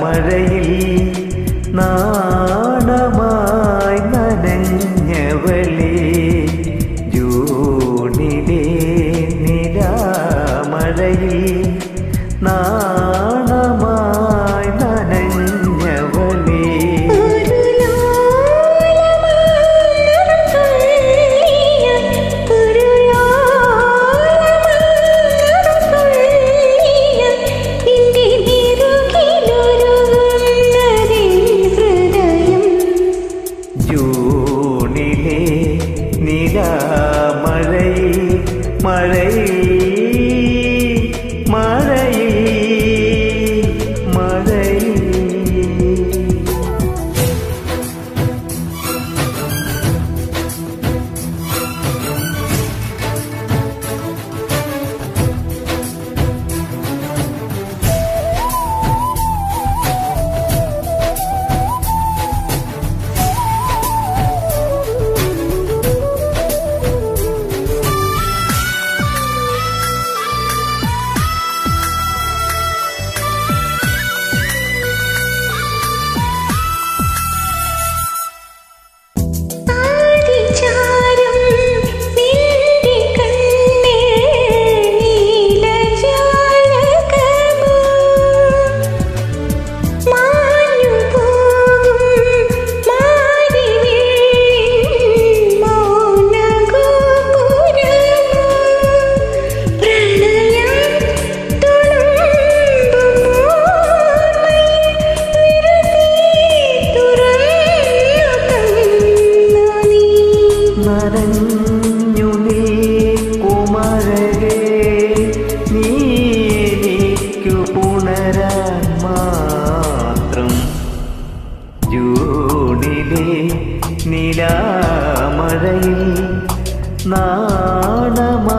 മഴയിൽ നാണമായി നനഞ്ഞവളേ ജൂണിലേ നിരാമഴയിൽ നാ വളരാൻ മാത്രം ജൂണിലെ നിലാമഴയിൽ നാണമാ